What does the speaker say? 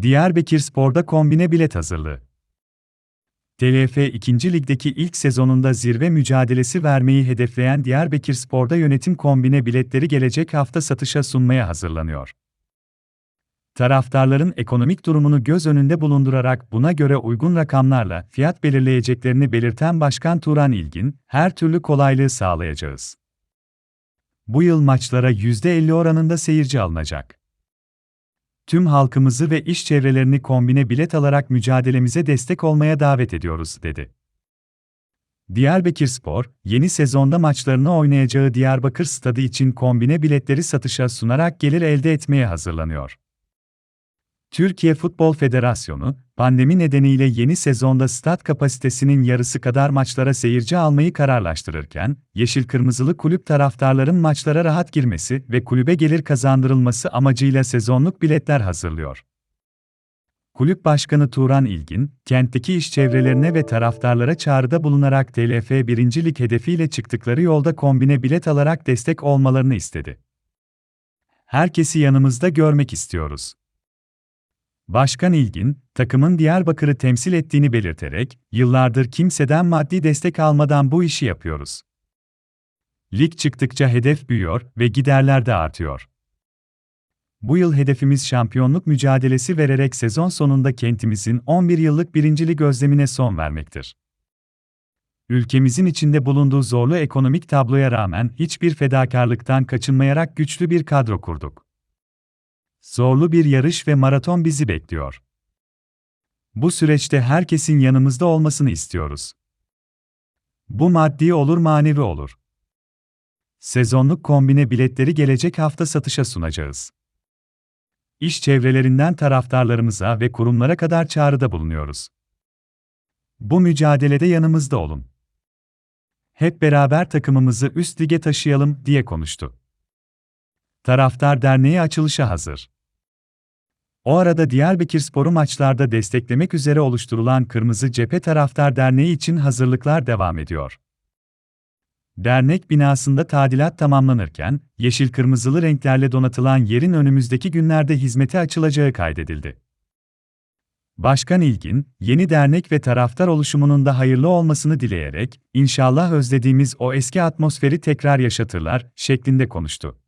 Diyarbakırspor'da kombine bilet hazırlığı. TLF 2. Lig'deki ilk sezonunda zirve mücadelesi vermeyi hedefleyen Diyarbakırspor'da yönetim kombine biletleri gelecek hafta satışa sunmaya hazırlanıyor. Taraftarların ekonomik durumunu göz önünde bulundurarak buna göre uygun rakamlarla fiyat belirleyeceklerini belirten Başkan Turan İlgin, her türlü kolaylığı sağlayacağız. Bu yıl maçlara %50 oranında seyirci alınacak. Tüm halkımızı ve iş çevrelerini kombine bilet alarak mücadelemize destek olmaya davet ediyoruz, dedi. Diyarbakırspor, yeni sezonda maçlarını oynayacağı Diyarbakır Stadı için kombine biletleri satışa sunarak gelir elde etmeye hazırlanıyor. Türkiye Futbol Federasyonu, pandemi nedeniyle yeni sezonda stat kapasitesinin yarısı kadar maçlara seyirci almayı kararlaştırırken, Yeşil Kırmızılı kulüp taraftarların maçlara rahat girmesi ve kulübe gelir kazandırılması amacıyla sezonluk biletler hazırlıyor. Kulüp Başkanı Turan İlgin, kentteki iş çevrelerine ve taraftarlara çağrıda bulunarak TLF 1. Lig hedefiyle çıktıkları yolda kombine bilet alarak destek olmalarını istedi. Herkesi yanımızda görmek istiyoruz. Başkan İlgin, takımın Diyarbakır'ı temsil ettiğini belirterek, yıllardır kimseden maddi destek almadan bu işi yapıyoruz. Lig çıktıkça hedef büyüyor ve giderler de artıyor. Bu yıl hedefimiz şampiyonluk mücadelesi vererek sezon sonunda kentimizin 11 yıllık birincilik özlemine son vermektir. Ülkemizin içinde bulunduğu zorlu ekonomik tabloya rağmen hiçbir fedakarlıktan kaçınmayarak güçlü bir kadro kurduk. Zorlu bir yarış ve maraton bizi bekliyor. Bu süreçte herkesin yanımızda olmasını istiyoruz. Bu maddi olur manevi olur. Sezonluk kombine biletleri gelecek hafta satışa sunacağız. İş çevrelerinden taraftarlarımıza ve kurumlara kadar çağrıda bulunuyoruz. Bu mücadelede yanımızda olun. Hep beraber takımımızı üst lige taşıyalım diye konuştu. Taraftar Derneği açılışa hazır. O arada Diyarbakırspor'u maçlarda desteklemek üzere oluşturulan Kırmızı Cephe Taraftar Derneği için hazırlıklar devam ediyor. Dernek binasında tadilat tamamlanırken, yeşil-kırmızılı renklerle donatılan yerin önümüzdeki günlerde hizmete açılacağı kaydedildi. Başkan İlgin, yeni dernek ve taraftar oluşumunun da hayırlı olmasını dileyerek, inşallah özlediğimiz o eski atmosferi tekrar yaşatırlar, şeklinde konuştu.